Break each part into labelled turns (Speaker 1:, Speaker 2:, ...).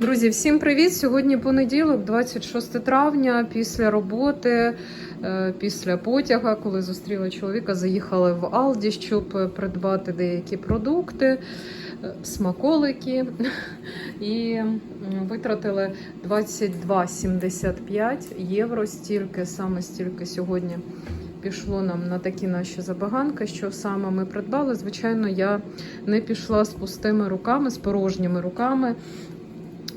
Speaker 1: Друзі, всім привіт! Сьогодні понеділок, 26 травня, після роботи, е, після потяга, коли зустріла чоловіка, заїхали в Алді, щоб придбати деякі продукти, е, смаколики. І витратили 22,75 євро. Стільки саме стільки сьогодні пішло нам на такі наші забаганки. Що саме ми придбали? Звичайно, я не пішла з пустими руками, з порожніми руками.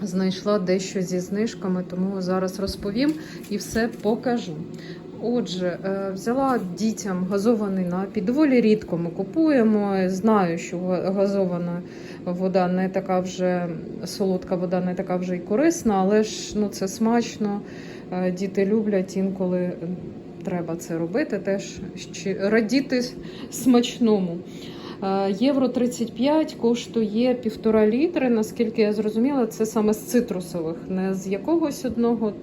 Speaker 1: Знайшла дещо зі знижками, тому зараз розповім і все покажу. Отже, е, взяла дітям газований напій. Доволі рідко ми купуємо. Знаю, що газована вода не така вже солодка вода, не така вже й корисна, але ж ну, це смачно. Е, Діти люблять інколи треба це робити, теж радіти смачному. Е, Євро 35 коштує півтора літри. Наскільки я зрозуміла, це саме з цитрусових, не з якогось одного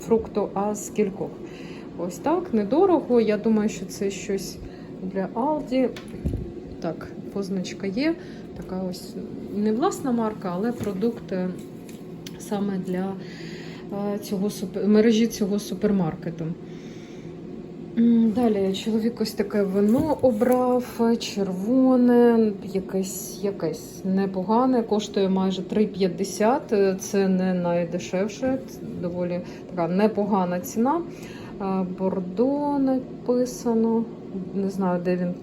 Speaker 1: фрукту, а з кількох. Ось так, недорого. Я думаю, що це щось для Алді. Так, позначка є. Така ось не власна марка, але продукт е, саме для е, цього мережі цього супермаркету. Далі чоловік ось таке вино обрав, червоне, якесь, якесь непогане, коштує майже 3,50. Це не найдешевше, це доволі така непогана ціна. Бордо написано. Не знаю, де він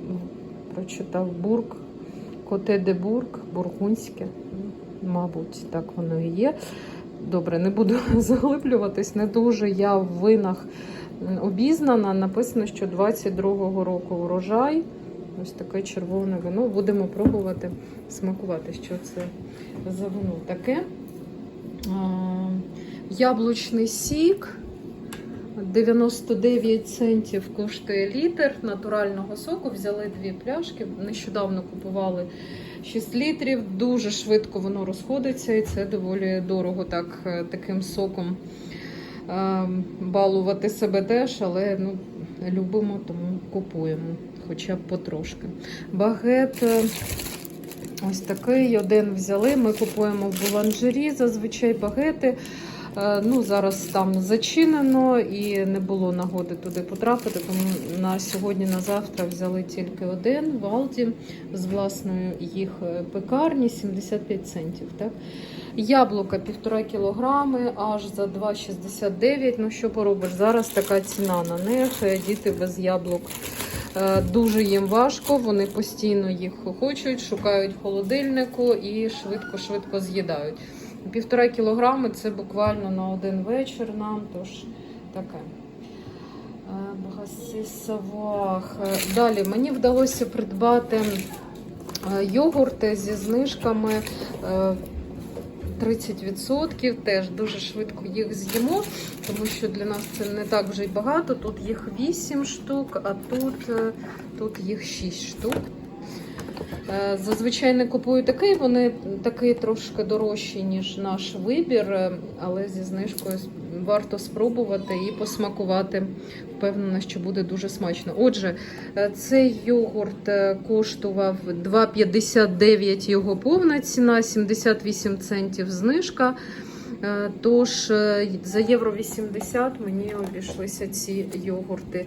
Speaker 1: прочитав Бург, Коте де Бург, Бургунське. Мабуть, так воно і є. Добре, не буду заглиблюватись. Не дуже я в винах обізнана. Написано, що 22-го року урожай. Ось таке червоне вино. Будемо пробувати смакувати, що це за вино таке. Яблучний сік. 99 центів коштує літр натурального соку. Взяли дві пляшки. Нещодавно купували 6 літрів. Дуже швидко воно розходиться, і це доволі дорого так, е, таким соком балувати себе теж, але ну, любимо, тому купуємо, хоча б потрошки. Багет. е, Ось такий один взяли. Ми купуємо в буланжері зазвичай багети. Е, Ну, зараз там зачинено і не було нагоди туди потрапити, тому на сьогодні, на завтра взяли тільки один в Алді з власної їх е, пекарні 75 центів. Так? Яблука півтора кілограми, аж за 2,69. Ну що поробиш? Зараз така ціна на них. Е, Діти без яблук. Дуже їм важко, вони постійно їх хочуть, шукають в холодильнику і швидко-швидко з'їдають. Півтора кілограми це буквально на один вечір нам, тож таке. Е, Багасісавах. Е, Далі мені вдалося придбати е, йогурти зі знижками е, 30%. Теж дуже швидко їх з'їмо, тому що для нас це не так вже й багато. Тут їх 8 штук, а тут, тут їх 6 штук. Е, Зазвичай не купую такий, вони такий трошки дорожчі, ніж наш вибір, е, але зі знижкою варто спробувати і посмакувати. Впевнена, що буде дуже смачно. Отже, е, цей йогурт коштував 2,59 його повна ціна, 78 центів знижка. Тож за євро 80 мені обійшлися ці йогурти.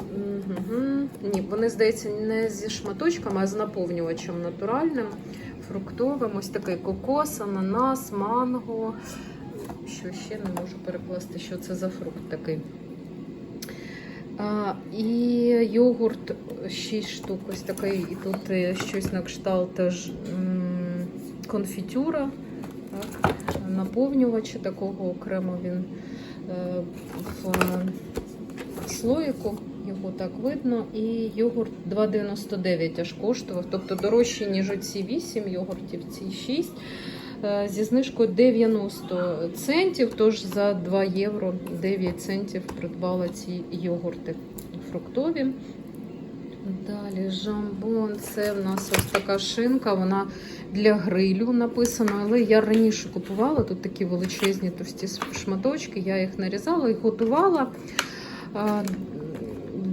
Speaker 1: Е, Ні, вони, здається, не зі шматочками, а з наповнювачем натуральним, фруктовим. Ось такий кокос, ананас, манго. Що ще не можу перекласти, що це за фрукт такий. А, і йогурт 6 штук, ось такий, і тут е, щось на кшталт конфітюра, так, наповнювача такого окремо він е, в слоїку. Його так видно. І йогурт 2,99 аж коштував. Тобто дорожче, ніж оці 8 йогуртів, ці 6. Е, Зі знижкою 90 центів, тож за 2 євро 9 центів придбала ці йогурти фруктові. Далі жамбон, це в нас ось така шинка, вона для грилю написана, але я раніше купувала тут такі величезні товсті шматочки, я їх нарізала і готувала.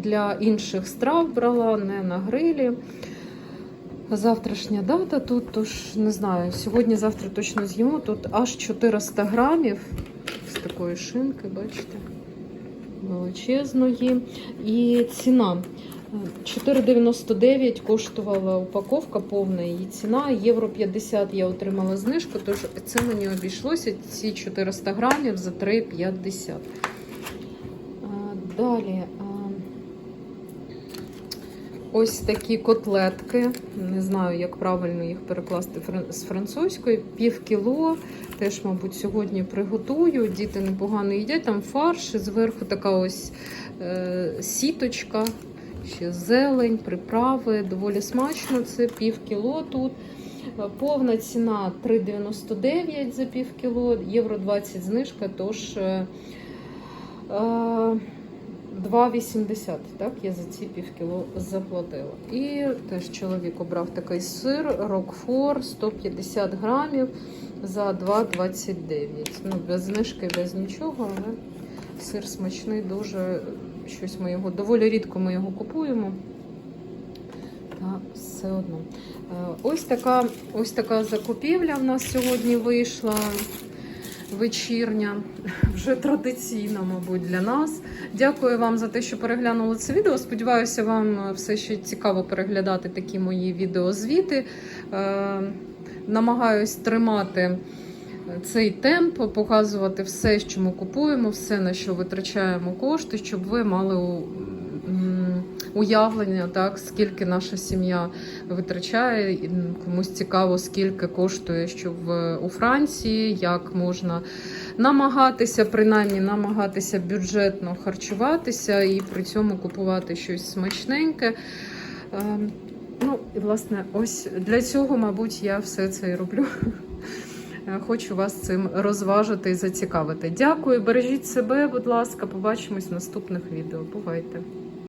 Speaker 1: Для інших страв брала, не на грилі. завтрашня дата тут, тож не знаю, сьогодні-завтра точно з'їмо. Тут аж 400 грамів з такої шинки, бачите, величезної. І ціна. е, 4,99 коштувала упаковка, повна її ціна. Євро 50 я отримала знижку, тож це мені обійшлося ці 400 грамів за 3,50. Далі. Ось такі котлетки. Не знаю, як правильно їх перекласти з французької. Пів кіло. Теж, мабуть, сьогодні приготую. Діти непогано їдять. Там фарш, зверху така ось е, сіточка, ще зелень, приправи. Доволі смачно. Це пів кіло тут. Повна ціна 3,99 за пів кіло, євро 20 знижка, тож е, е, 2,80, так, я за ці пів кіло заплатила. І теж чоловік обрав такий сир, Рокфор, 150 грамів за 2,29. Ну, без знижки, без нічого, але сир смачний, дуже щось ми його, доволі рідко ми його купуємо. Та все одно. Е, Ось така, ось така закупівля в нас сьогодні вийшла вечірня, вже традиційна, мабуть, для нас. Дякую вам за те, що переглянули це відео. Сподіваюся, вам все ще цікаво переглядати такі мої відеозвіти. Е, Намагаюсь тримати цей темп, показувати все, що ми купуємо, все, на що витрачаємо кошти, щоб ви мали уявлення, так, скільки наша сім'я витрачає. І, Комусь цікаво, скільки коштує, що в у Франції, як можна намагатися, принаймні намагатися бюджетно харчуватися і при цьому купувати щось смачненьке. Ем, Ну, і власне, ось для цього, мабуть, я все це і роблю. Е, Хочу вас цим розважити і зацікавити. Дякую, бережіть себе, будь ласка. Побачимось в наступних відео. Бувайте!